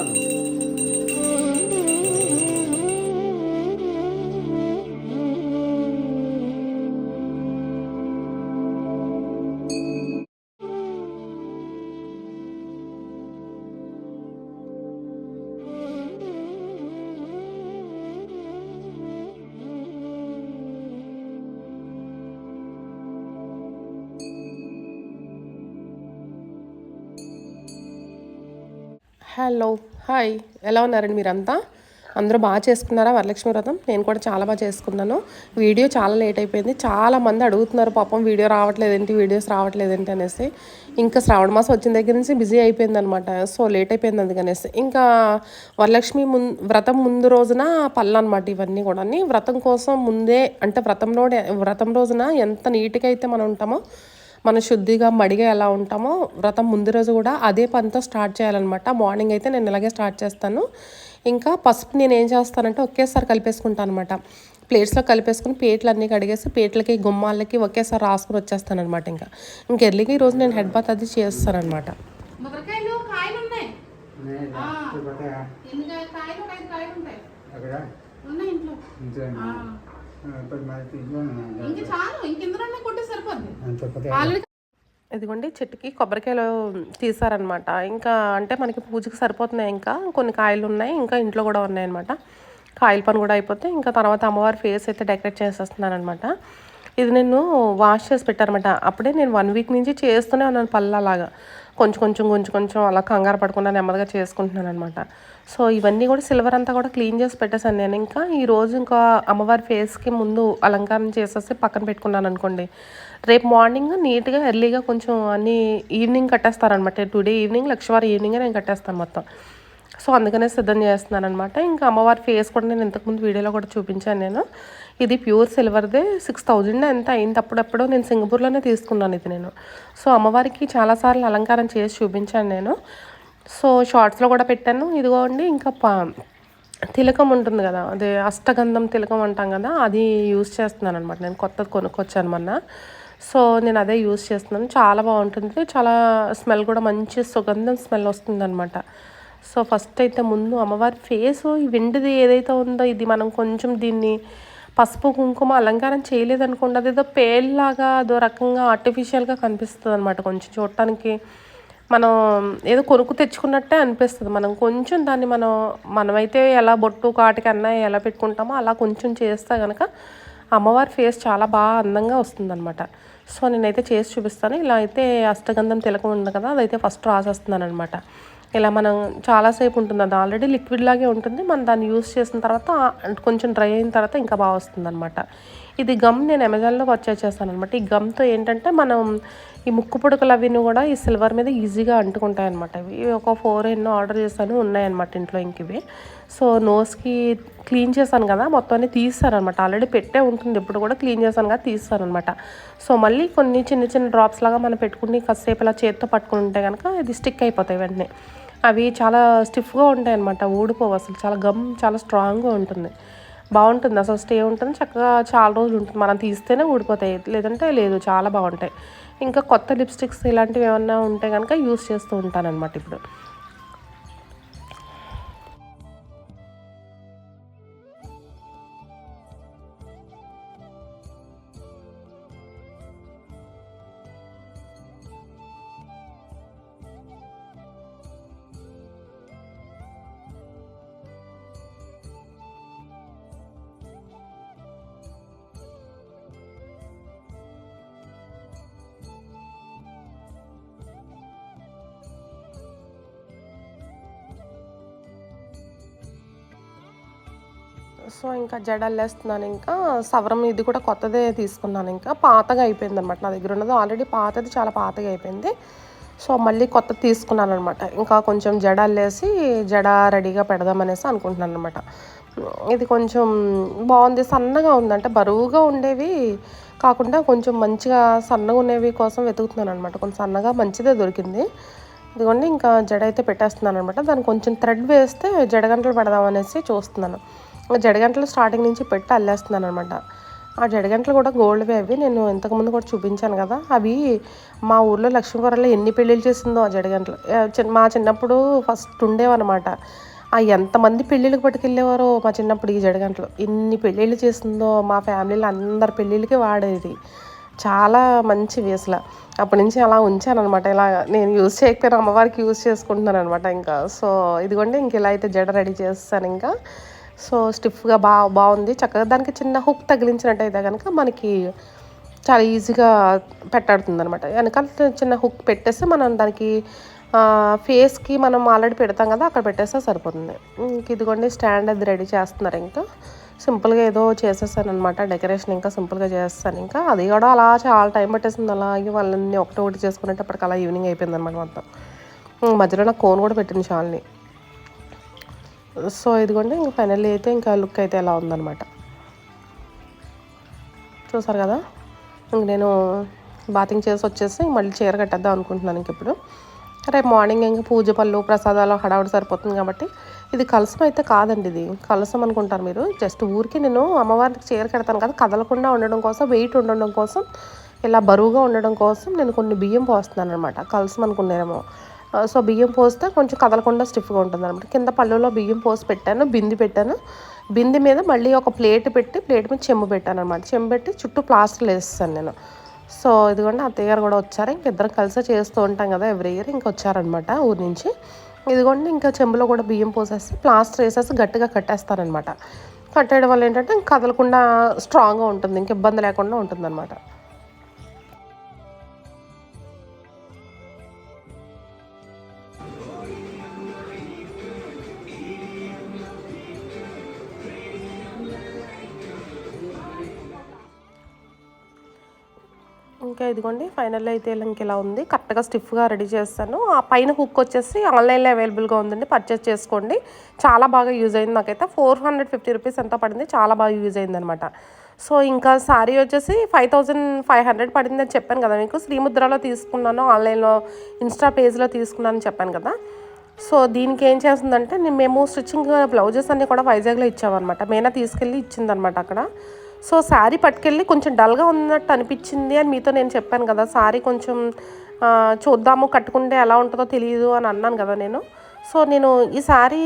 చేస్తున్నాను hello hi ఎలా ఉన్నారండి మీరంతా? అందరూ బాగా చేసుకున్నారా వరలక్ష్మి వ్రతం? నేను కూడా చాలా బాగా చేసుకున్నాను. వీడియో చాలా లేట్ అయిపోయింది. చాలా మంది అడుగుతున్నారు పాపం వీడియో రావట్లేదేంటి? వీడియోస్ రావట్లేదేంటి? అనేసి. ఇంకా శ్రావణ మాసం వచ్చిన దగ్గర నుంచి బిజీ అయిపోయింది అనమాట సో లేట్ అయిపోయింది అందుకనేసి ఇంకా వరలక్ష్మి ముం వ్రతం ముందు రోజున పళ్ళు అనమాట ఇవన్నీ కూడా వ్రతం కోసం ముందే అంటే వ్రతంలో వ్రతం రోజున ఎంత నీట్గా అయితే మనం ఉంటామో మనం శుద్ధిగా మడిగా ఎలా ఉంటామో వ్రతం ముందు రోజు కూడా అదే పనితో స్టార్ట్ చేయాలన్నమాట. మార్నింగ్ అయితే నేను ఇలాగే స్టార్ట్ చేస్తాను. ఇంకా పసుపు నేను ఏం చేస్తానంటే ఒకేసారి కలిపేసుకుంటాను అనమాట ప్లేట్స్లో కలిపేసుకుని పేట్లు అన్నీ కడిగేసి పేట్లకి గుమ్మాలకి ఒకేసారి రాసుకుని వచ్చేస్తాను అనమాట ఇంకా. ఇంక ఎర్లీగా ఈరోజు నేను హెడ్ బాత్ అది కాయలు ఉంటాయి. ఇంక చాలు ఇంకెందులో కొట్టే సరిపోద్ది. ఇదిగోండి చెట్టుకి కొబ్బరికాయలు తీసారనమాట ఇంకా అంటే మనకి పూజకి సరిపోతున్నాయి ఇంకా. కొన్ని కాయలు ఉన్నాయి ఇంకా ఇంట్లో కూడా ఉన్నాయన్నమాట. కాయల పని కూడా అయిపోతే ఇంకా తర్వాత అమ్మవారి ఫేస్ అయితే డెకరేట్ చేసేస్తున్నాను అనమాట ఇది నేను వాష్ చేసి పెట్టారనమాట అప్పుడే నేను వన్ వీక్ నుంచి చేస్తూనే ఉన్నాను పళ్ళలాగా. కొంచెం కొంచెం కొంచెం కొంచెం అలా కంగారు పడకుండా నెమ్మదిగా చేసుకుంటున్నాను అనమాట సో ఇవన్నీ కూడా సిల్వర్ అంతా కూడా క్లీన్ చేసి పెట్టేశాను నేను. ఇంకా ఈరోజు ఇంకా అమ్మవారి ఫేస్కి ముందు అలంకారం చేసేసి పక్కన పెట్టుకున్నాను అనుకోండి. రేపు మార్నింగ్ నీట్గా ఎర్లీగా కొంచెం అన్ని ఈవినింగ్ కట్టేస్తారనమాట. టుడే ఈవినింగ్ లక్షవారం ఈవినింగ్ నేను కట్టేస్తాను మొత్తం. సో అందుకనే సిద్ధం చేస్తున్నాను అనమాట ఇంకా అమ్మవారి ఫేస్ కూడా నేను ఇంతకుముందు వీడియోలో కూడా చూపించాను నేను. ఇది ప్యూర్ సిల్వర్దే. సిక్స్ థౌజండ్ ఎంత అయింది? అప్పుడప్పుడు నేను సింగపూర్లోనే తీసుకున్నాను ఇది నేను. సో అమ్మవారికి చాలాసార్లు అలంకారం చేసి చూపించాను నేను. సో షార్ట్స్లో కూడా పెట్టాను. ఇదిగోండి ఇంకా పా తిలకం ఉంటుంది కదా అదే అష్టగంధం తిలకం అంటాం కదా అది యూస్ చేస్తున్నాను అనమాట నేను కొత్తది కొనుక్కొచ్చాను మొన్న. సో నేను అదే యూస్ చేస్తున్నాను. చాలా బాగుంటుంది. చాలా స్మెల్ కూడా మంచి సుగంధం స్మెల్ వస్తుంది అనమాట సో ఫస్ట్ అయితే ముందు అమ్మవారి ఫేస్ ఈ వెండిది ఏదైతే ఉందో ఇది మనం కొంచెం దీన్ని పసుపు కుంకుమ అలంకారం చేయలేదనుకోండి అదేదో పేల్లాగా అదో రకంగా ఆర్టిఫిషియల్గా కనిపిస్తుంది అనమాట కొంచెం చూడటానికి మనం ఏదో కొనుక్కు తెచ్చుకున్నట్టే అనిపిస్తుంది. మనం కొంచెం దాన్ని మనం మనమైతే ఎలా బొట్టు కాటికన్నా ఎలా పెట్టుకుంటామో అలా కొంచెం చేస్తే కనుక అమ్మవారి ఫేస్ చాలా బాగా అందంగా వస్తుందన్నమాట. సో నేనైతే చేసి చూపిస్తాను. ఇలా అయితే అష్టగంధం తిలకం ఉంది కదా అదైతే ఫస్ట్ రాసేస్తున్నాను అనమాట ఇలా మనం చాలాసేపు ఉంటుంది. అది ఆల్రెడీ లిక్విడ్ లాగే ఉంటుంది. మనం దాన్ని యూస్ చేసిన తర్వాత కొంచెం డ్రై అయిన తర్వాత ఇంకా బాగా వస్తుంది అనమాట ఇది గమ్ నేను అమెజాన్లో పర్చేస్ చేస్తాను అనమాట ఈ గమ్తో ఏంటంటే మనం ఈ ముక్కు పుడకలు అవిని కూడా ఈ సిల్వర్ మీద ఈజీగా అంటుకుంటాయి అనమాట ఇవి ఒక ఫోర్ ఎన్నో ఆర్డర్ చేశాను ఉన్నాయన్నమాట ఇంట్లో ఇంక ఇవి. సో నోస్కి క్లీన్ చేశాను కదా మొత్తం అన్ని తీస్తారనమాట ఆల్రెడీ పెట్టే ఉంటుంది ఇప్పుడు కూడా క్లీన్ చేశాను కదా తీస్తారనమాట సో మళ్ళీ కొన్ని చిన్న చిన్న డ్రాప్స్ లాగా మనం పెట్టుకుని కాసేపు ఇలా చేత్తో పట్టుకుని ఉంటే కనుక ఇది స్టిక్ అయిపోతాయి వెంటనే. అవి చాలా స్టిఫ్గా ఉంటాయి అనమాట ఊడిపోవు అసలు. చాలా గమ్ చాలా స్ట్రాంగ్గా ఉంటుంది. బాగుంటుంది. అసలు స్టే ఉంటుంది. చక్కగా చాలా రోజులు ఉంటుంది. మనం తీస్తేనే ఊడిపోతాయి. లేదంటే లేదు చాలా బాగుంటాయి. ఇంకా కొత్త లిప్స్టిక్స్ ఇలాంటివి ఏమన్నా ఉంటే కనుక యూస్ చేస్తూ ఉంటానన్నమాట ఇప్పుడు. సో ఇంకా జడల్లేస్తున్నాను ఇంకా సవరం ఇది కూడా కొత్తదే తీసుకున్నాను. ఇంకా పాతగా అయిపోయింది అనమాట నా దగ్గర ఉన్నది ఆల్రెడీ పాతది చాలా పాతగా అయిపోయింది. సో మళ్ళీ కొత్త తీసుకున్నాను అనమాట ఇంకా కొంచెం జడ అల్లేసి జడ రెడీగా పెడదామనేసి అనుకుంటున్నాను అనమాట ఇది కొంచెం బాగుంది. సన్నగా ఉందంటే. బరువుగా ఉండేవి కాకుండా కొంచెం మంచిగా సన్నగా ఉండేవి కోసం వెతుకుతున్నాను అనమాట కొంచెం సన్నగా మంచిదే దొరికింది. ఇదిగోండి ఇంకా జడ అయితే పెట్టేస్తున్నాను అనమాట దానికి కొంచెం థ్రెడ్ వేస్తే జడగంటలు పెడదామనేసి చూస్తున్నాను. జడగంటలు స్టార్టింగ్ నుంచి పెట్టి అల్లేస్తున్నాను అనమాట ఆ జడగంటలు కూడా గోల్డ్వే అవి. నేను ఇంతకుముందు కూడా చూపించాను కదా. అవి మా ఊర్లో లక్ష్మీపురంలో ఎన్ని పెళ్ళిళ్ళు చేసిందో ఆ జడగంటలు చిన్న- మా చిన్నప్పుడు ఫస్ట్ ఉండేవన్నమాట ఆ ఎంతమంది పెళ్ళిళ్ళకి పట్టుకెళ్ళేవారో మా చిన్నప్పుడు ఈ జడగంటలు ఎన్ని పెళ్ళిళ్ళు చేసిందో మా ఫ్యామిలీలో అందరి పెళ్ళిళ్ళకి వాడేది. చాలా మంచివి అసలు. అప్పటి నుంచి అలా ఉంచాను అనమాట ఇలా నేను యూజ్ చేయకపోయినా అమ్మవారికి యూజ్ చేసుకుంటున్నాను అనమాట ఇంకా. సో ఇదిగోండి ఇంక ఇలా అయితే జడ రెడీ చేస్తాను ఇంకా. సో స్టిఫ్గా బా బాగుంది. చక్కగా దానికి చిన్న హుక్ తగిలించినట్టయితే కనుక మనకి చాలా ఈజీగా పెట్టాడుతుంది అనమాట వెనకాల చిన్న హుక్ పెట్టేస్తే మనం దానికి ఫేస్కి మనం ఆల్రెడీ పెడతాం కదా అక్కడ పెట్టేస్తే సరిపోతుంది. ఇంక ఇదిగోండి స్టాండ్ అది రెడీ చేస్తున్నారు ఇంకా. సింపుల్గా ఏదో చేసేసాను అనమాట డెకరేషన్ ఇంకా సింపుల్గా చేస్తాను ఇంకా. అది కూడా అలా చాలా టైం పట్టేసింది. అలాగే వాళ్ళని ఒకటి ఒకటి చేసుకునేటప్పటికి అలా ఈవినింగ్ అయిపోయింది అనమాట మొత్తం మధ్యలో నాకు కోన్ కూడా పెట్టింది షాల్ని. సో ఇదిగోండి ఇంకా ఫైనల్లీ అయితే ఇంకా లుక్ అయితే ఎలా ఉందన్నమాట. చూసారు కదా? ఇంక నేను బాతింగ్ చేసి వచ్చేసి మళ్ళీ చీర కట్టేద్దాం అనుకుంటున్నాను ఇంక ఇప్పుడు రేపు మార్నింగ్ ఇంకా పూజ పళ్ళు ప్రసాదాలు హడావుడి సరిపోతుంది కాబట్టి ఇది కలసం అయితే కాదండి ఇది. కలసం అనుకుంటారు మీరు. జస్ట్ ఊరికి నేను అమ్మవారికి చీర కడతాను కదా కదలకుండా ఉండడం కోసం వెయిట్ ఉండడం కోసం ఇలా బరువుగా ఉండడం కోసం నేను కొన్ని బియ్యం పోస్తున్నాను అనమాట కలసం అనుకున్నారేమో. సో బియ్యం పోస్తే కొంచెం కదలకుండా స్టిఫ్గా ఉంటుంది అనమాట కింద పళ్ళులో బియ్యం పోసి పెట్టాను బింది పెట్టాను. బింది మీద మళ్ళీ ఒక ప్లేట్ పెట్టి ప్లేట్ మీద చెంబు పెట్టాను అనమాట చెంబు పెట్టి చుట్టూ ప్లాస్టర్లు వేస్తాను నేను. సో ఇదిగోండి అత్తయ్య గారు కూడా వచ్చారు. ఇంక ఇద్దరం కలిసి చేస్తూ ఉంటాం కదా ఎవ్రీ ఇయర్ ఇంక వచ్చారనమాట ఊరి నుంచి. ఇదిగోండి ఇంకా చెంబులో కూడా బియ్యం పోసేసి ప్లాస్టర్ వేసేసి గట్టిగా కట్టేస్తారనమాట కట్టేయడం వల్ల ఏంటంటే ఇంక కదలకుండా స్ట్రాంగ్గా ఉంటుంది. ఇంక ఇబ్బంది లేకుండా ఉంటుందన్నమాట. ఇంకా ఇదిగోండి ఫైనల్ అయితే ఇంక ఇలా ఉంది. కరెక్ట్గా స్టిఫ్గా రెడీ చేస్తాను. ఆ పైన హుక్ వచ్చేసి ఆన్లైన్లో అవైలబుల్గా ఉందండి. పర్చేస్ చేసుకోండి. చాలా బాగా యూజ్ అయింది నాకైతే. ఫోర్ హండ్రెడ్ ఫిఫ్టీ రూపీస్ ఎంత పడింది. చాలా బాగా యూజ్ అయింది అనమాట సో ఇంకా శారీ వచ్చేసి ఫైవ్ థౌజండ్ ఫైవ్ హండ్రెడ్ పడింది అని చెప్పాను కదా మీకు. శ్రీముద్రలో తీసుకున్నాను ఆన్లైన్లో ఇన్స్టా పేజ్లో తీసుకున్నాను చెప్పాను కదా. సో దీనికి ఏం చేస్తుందంటే నేను మేము స్టిచ్చింగ్ బ్లౌజెస్ అన్నీ కూడా వైజాగ్లో ఇచ్చామన్నమాట. మేనా తీసుకెళ్ళి ఇచ్చిందనమాట అక్కడ. సో శారీ పట్టుకెళ్ళి కొంచెం డల్గా ఉన్నట్టు అనిపించింది అని మీతో నేను చెప్పాను కదా. శారీ కొంచెం చూద్దాము కట్టుకుంటే ఎలా ఉంటుందో తెలియదు అని అన్నాను కదా నేను. సో నేను ఈ శారీ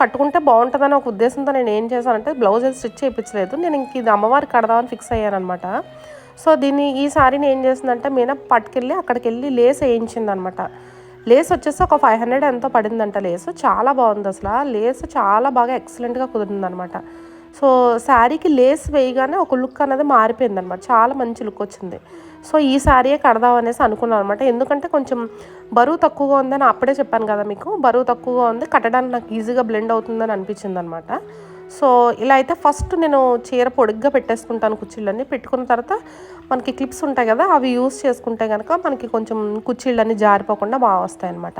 కట్టుకుంటే బాగుంటుందని ఒక ఉద్దేశంతో నేను ఏం చేశానంటే బ్లౌజ్ అది స్టిచ్ చేయించలేదు. నేను ఇంక ఇది అమ్మవారికి కడదామని ఫిక్స్ అయ్యాను అనమాట సో దీన్ని ఈ శారీని ఏం చేసిందంటే మీనా పట్టుకెళ్ళి అక్కడికి వెళ్ళి లేస్ వేయించింది అనమాట లేస్ వచ్చేసి ఒక ఫైవ్ హండ్రెడ్ ఎంతో పడిందంట లేస్. చాలా బాగుంది అసలు. ఆ లేస్ చాలా బాగా ఎక్సలెంట్గా కుదిరింది అనమాట సో శారీకి లేస్ వేయగానే ఒక లుక్ అనేది మారిపోయింది అనమాట చాలా మంచి లుక్ వచ్చింది. సో ఈ శారీయే కడదాం అనేసి అనుకున్నాను అనమాట ఎందుకంటే కొంచెం బరువు తక్కువగా ఉందని అప్పుడే చెప్పాను కదా మీకు. బరువు తక్కువగా ఉంది. కట్టడానికి నాకు ఈజీగా బ్లెండ్ అవుతుందని అనిపించింది అనమాట సో ఇలా అయితే ఫస్ట్ నేను చీర పొడిగ్గా పెట్టేసుకుంటాను కుర్చీళ్ళన్నీ పెట్టుకున్న తర్వాత మనకి క్లిప్స్ ఉంటాయి కదా అవి యూస్ చేసుకుంటే కనుక మనకి కొంచెం కుర్చీళ్ళన్నీ జారిపోకుండా బాగా వస్తాయి అనమాట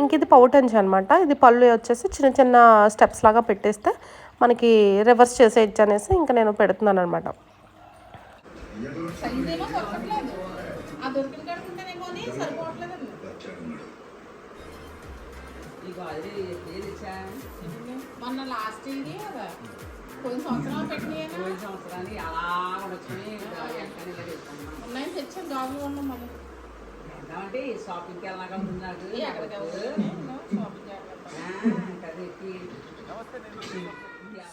ఇంక ఇది పౌటంజ్ అనమాట ఇది పళ్ళు వచ్చేసి చిన్న చిన్న స్టెప్స్ లాగా పెట్టేస్తే మనకి రివర్స్ చేసేయచ్చు అనేసి ఇంకా నేను పెడుతున్నాను అనమాట మొన్న లాస్ట్ ఇది కదా కొన్ని సంవత్సరాలు సంవత్సరానికి అలా ఉన్నాయని తెచ్చాను ఉన్నాం అంటే షాపింగ్కి వెళ్ళాక షాపింగ్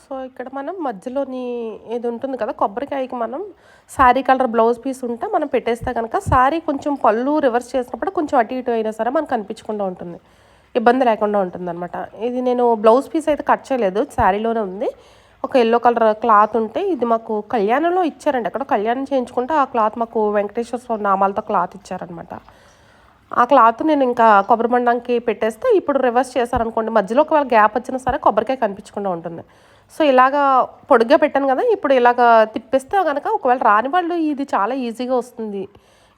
సో ఇక్కడ మనం మధ్యలోని ఇది ఉంటుంది కదా కొబ్బరికాయకి మనం శారీ కలర్ బ్లౌజ్ పీస్ ఉంటే మనం పెట్టేస్తే కనుక శారీ కొంచెం పళ్ళు రివర్స్ చేసినప్పుడు కొంచెం అటు ఇటు అయినా సరే మనకు కనిపించకుండా ఉంటుంది. ఇబ్బంది లేకుండా ఉంటుంది అనమాట ఇది నేను బ్లౌజ్ పీస్ అయితే కట్ చేయలేదు శారీలోనే ఉంది. ఒక ఎల్లో కలర్ క్లాత్ ఉంటే ఇది మాకు కళ్యాణంలో ఇచ్చారండి. అక్కడ కళ్యాణం చేయించుకుంటే ఆ క్లాత్ మాకు వెంకటేశ్వర స్వామి నామాలతో క్లాత్ ఇచ్చారనమాట ఆ క్లాత్ నేను ఇంకా కొబ్బరి బండానికి పెట్టేస్తే ఇప్పుడు రివర్స్ చేశారనుకోండి మధ్యలో ఒకవేళ గ్యాప్ వచ్చినా సరే కొబ్బరికాయ కనిపించకుండా ఉంటుంది. సో ఇలాగా పొడుగ్గా పెట్టాను కదా ఇప్పుడు ఇలాగ తిప్పేస్తే కనుక ఒకవేళ రాని వాళ్ళు ఇది చాలా ఈజీగా వస్తుంది.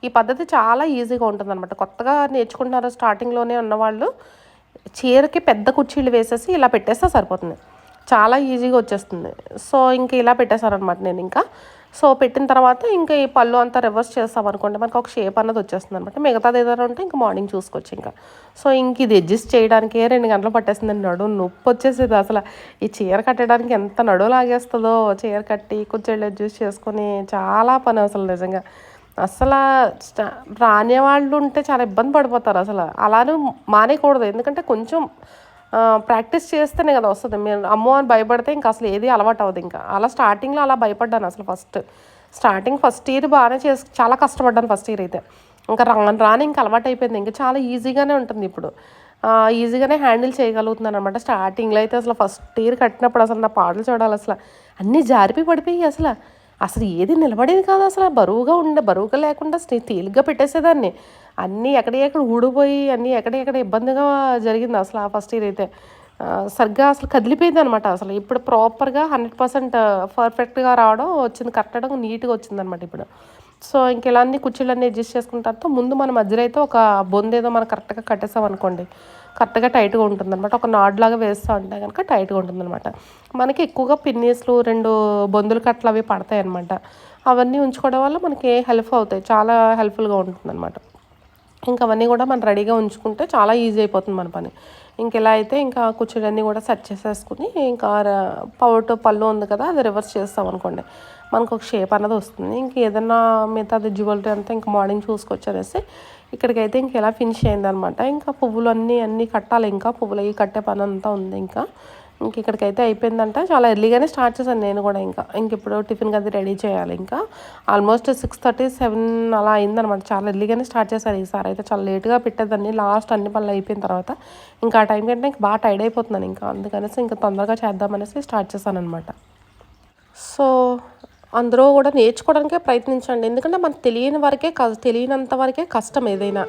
ఈ పద్ధతి చాలా ఈజీగా ఉంటుంది అనమాట కొత్తగా నేర్చుకుంటున్నారు స్టార్టింగ్లోనే ఉన్నవాళ్ళు చీరకి పెద్ద కుర్చీలు వేసేసి ఇలా పెట్టేస్తే సరిపోతుంది. చాలా ఈజీగా వచ్చేస్తుంది. సో ఇంక ఇలా పెట్టేశారనమాట నేను ఇంకా. సో పెట్టిన తర్వాత ఇంకా ఈ పళ్ళు అంతా రివర్స్ చేస్తాం అనుకోండి మనకు ఒక షేప్ అన్నది వచ్చేస్తుంది అనమాట మిగతాది ఏదైనా ఉంటే ఇంకా మార్నింగ్ చూసుకోవచ్చు ఇంకా. సో ఇంక ఇది అడ్జస్ట్ చేయడానికి రెండు గంటలు పట్టేస్తుంది నడు నొప్పి వచ్చేసేది అసలు. ఈ చీర కట్టడానికి ఎంత నడు లాగేస్తుందో చీర కట్టి కొంచెం అడ్జస్ట్ చేసుకొని చాలా పని అసలు నిజంగా. అసలు స్ట- రాని వాళ్ళు ఉంటే చాలా ఇబ్బంది పడిపోతారు అసలు. అలానే మానేయకూడదు. ఎందుకంటే కొంచెం ప్రాక్టీస్ చేస్తేనే కదా వస్తుంది. మీరు అమ్మో అని భయపడితే ఇంకా అసలు ఏది అలవాటు అవ్వదు ఇంకా. అలా స్టార్టింగ్లో అలా భయపడ్డాను అసలు ఫస్ట్ స్టార్టింగ్ ఫస్ట్ ఇయర్ బాగానే చేసి చాలా కష్టపడ్డాను ఫస్ట్ ఇయర్ అయితే. ఇంకా రాను రాని ఇంకా అలవాటు అయిపోయింది. ఇంకా చాలా ఈజీగానే ఉంటుంది ఇప్పుడు. ఈజీగానే హ్యాండిల్ చేయగలుగుతున్నాను అనమాట స్టార్టింగ్లో అయితే అసలు ఫస్ట్ ఇయర్ కట్టినప్పుడు అసలు నా పాటలు చూడాలి అసలు. అన్నీ జారిపి పడిపోయి అసలు. అసలు ఏది నిలబడేది కాదు అసలు. బరువుగా ఉండే బరువుగా లేకుండా తేలిగ్గా పెట్టేసేదాన్ని. అన్నీ ఎక్కడెక్కడ ఊడిపోయి అన్నీ ఎక్కడెక్కడ ఇబ్బందిగా జరిగింది అసలు ఆ ఫస్ట్ ఇయర్ అయితే. సరిగ్గా అసలు కదిలిపోయింది అనమాట అసలు ఇప్పుడు ప్రాపర్గా హండ్రెడ్ పర్సెంట్ పర్ఫెక్ట్గా రావడం వచ్చింది కట్టడం నీట్గా వచ్చింది అనమాట ఇప్పుడు. సో ఇంకెలా అన్ని కుర్చీలన్నీ అడ్జస్ట్ చేసుకున్న తర్వాత ముందు మన మధ్యలో అయితే ఒక బొందేదో ఏదో మనం కరెక్ట్గా కట్టేసాం అనుకోండి. కరెక్ట్గా టైట్గా ఉంటుంది అనమాట ఒక నాడ్లాగా వేస్తూ ఉంటే కనుక టైట్గా ఉంటుంది అనమాట మనకి ఎక్కువగా పిన్నీస్లు రెండు బొందులు కట్టలు అవి పడతాయి అనమాట అవన్నీ ఉంచుకోవడం వల్ల మనకి హెల్ప్ అవుతాయి. చాలా హెల్ప్ఫుల్గా ఉంటుంది అనమాట ఇంకా అవన్నీ కూడా మనం రెడీగా ఉంచుకుంటే చాలా ఈజీ అయిపోతుంది మన పని. ఇంక ఇలా అయితే ఇంకా కుర్చీలన్నీ కూడా సెట్ చేసేసుకుని ఇంకా పవర్ పళ్ళు ఉంది కదా అది రివర్స్ చేస్తాం అనుకోండి. మనకు ఒక షేప్ అన్నది వస్తుంది. ఇంక ఏదన్నా మిగతాది జ్యువెలరీ అంతా ఇంకా మార్నింగ్ చూసుకొచ్చి అనేసి ఇక్కడికైతే ఇంక ఇలా ఫినిష్ అయిందనమాట. ఇంకా పువ్వులు అన్నీ అన్నీ కట్టాలి ఇంకా పువ్వులు అవి కట్టే పని అంతా ఉంది ఇంకా. ఇంక ఇక్కడికైతే అయిపోయిందంట. చాలా ఎర్లీగానే స్టార్ట్ చేశాను నేను కూడా ఇంకా. ఇంక ఇప్పుడు టిఫిన్ అది రెడీ చేయాలి ఇంకా. ఆల్మోస్ట్ సిక్స్ థర్టీ సెవెన్ అలా అయిందనమాట. చాలా ఎర్లీగానే స్టార్ట్ చేశాను ఈసారి. అయితే చాలా లేట్గా పెట్టేదాన్ని. లాస్ట్ అన్ని పనులు అయిపోయిన తర్వాత. ఇంకా ఆ టైం కంటే ఇంకా బాగా టైర్డ్ అయిపోతున్నాను ఇంకా. అందుకనేసి ఇంకా తొందరగా చేద్దామనేసి స్టార్ట్ చేశాను అనమాట సో అందరూ కూడా నేర్చుకోవడానికే ప్రయత్నించండి. ఎందుకంటే మనకు తెలియని వరకే క- తెలియనంత వరకే కష్టం ఏదైనా.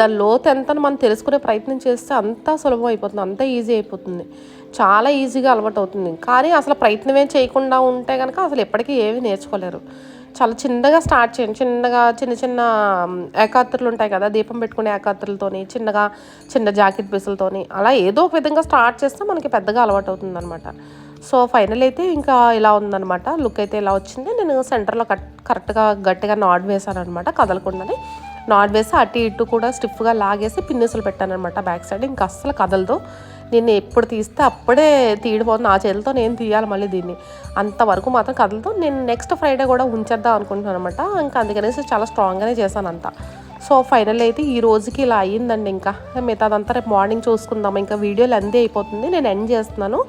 దాని లోతు ఎంత మనం తెలుసుకునే ప్రయత్నం చేస్తే అంతా సులభం అయిపోతుంది అంత ఈజీ అయిపోతుంది. చాలా ఈజీగా అలవాటు అవుతుంది కానీ అసలు ప్రయత్నమే చేయకుండా ఉంటే కనుక అసలు ఎప్పటికీ ఏమీ నేర్చుకోలేరు. చాలా చిన్నగా స్టార్ట్ చేయండి. చిన్నగా చిన్న చిన్న ఏకాత్రులు ఉంటాయి కదా దీపం పెట్టుకునే ఏకాత్రులతోని చిన్నగా చిన్న జాకెట్ పీసులతోని అలా ఏదో ఒక విధంగా స్టార్ట్ చేస్తే మనకి పెద్దగా అలవాటు అవుతుంది అనమాట సో ఫైనల్ అయితే ఇంకా ఇలా ఉందన్నమాట. లుక్ అయితే ఇలా వచ్చింది. నేను సెంటర్లో కట్ కరెక్ట్గా గట్టిగా నాడ్ వేసాను అనమాట కదలకుండానే. నాట్ వేసి అటు ఇటు కూడా స్టిఫ్గా లాగేసి పిన్నిసులు పెట్టానమాట బ్యాక్ సైడ్. ఇంకా అస్సలు కదలదు. నేను ఎప్పుడు తీస్తే అప్పుడే తీయడిపోతుంది ఆ చేతితో నేను తీయాలి మళ్ళీ దీన్ని. అంతవరకు మాత్రం కదలదు. నేను నెక్స్ట్ ఫ్రైడే కూడా ఉంచేద్దాం అనుకుంటున్నాను అనమాట ఇంకా అందుకనేసి చాలా స్ట్రాంగ్గానే చేశాను అంతా. సో ఫైనల్ అయితే ఈ రోజుకి ఇలా అయ్యిందండి ఇంకా. మిగతాదంతా రేపు మార్నింగ్ చూసుకుందాం. ఇంకా వీడియో లెందే అయిపోతుంది. నేను ఎండ్ చేస్తున్నాను.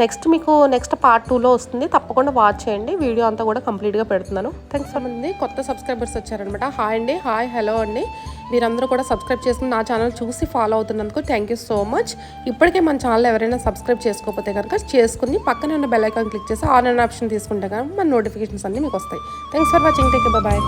నెక్స్ట్ మీకు నెక్స్ట్ పార్ట్ టూలో వస్తుంది. తప్పకుండా వాచ్ చేయండి. వీడియో అంతా కూడా కంప్లీట్గా పెడుతున్నాను. థ్యాంక్స్ మంది కొత్త సబ్స్క్రైబర్స్ వచ్చారనమాట హాయ్ అండి. హాయ్ హలో అండి. మీరందరూ కూడా సబ్స్క్రైబ్ చేసుకుని నా ఛానల్ చూసి ఫాలో అవుతున్నందుకు థ్యాంక్ యూ సో మచ్ ఇప్పటికే మన ఛానల్ ఎవరైనా సబ్స్క్రైబ్ చేసుకోకపోతే కనుక చేసుకుని పక్కనే ఉన్న బెల్ ఐకాన్ క్లిక్ చేసి ఆన్ అండ్ ఆప్షన్ తీసుకుంటే కనుక మన నోటిఫికేషన్స్ అన్నీ మీకు వస్తాయి. Thanks for watching take bye